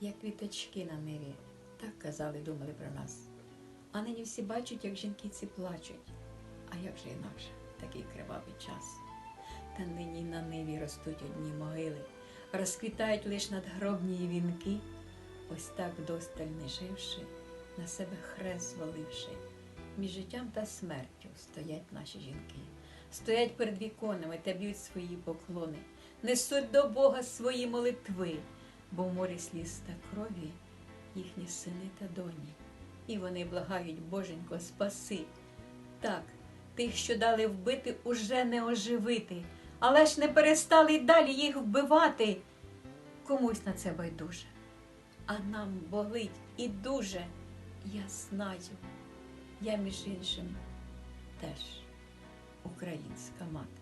як квіточки на ниві. Так казали, думали про нас. А нині всі бачать, як жінки ці плачуть. А як же інакше такий кривавий час? Та нині на ниві ростуть одні могили, розквітають лиш надгробні вінки, ось так досталь не живши, на себе хрест зваливши. Між життям та смертю стоять наші жінки, стоять перед віконами та б'ють свої поклони, несуть до Бога свої молитви, бо в морі сліз та крові їхні сини та доні. І вони благають, Боженько, спаси. Так, тих, що дали вбити, уже не оживити, але ж не перестали й далі їх вбивати. Комусь на це байдуже, а нам болить і дуже, я знаю. Я, між іншим, теж українська мати.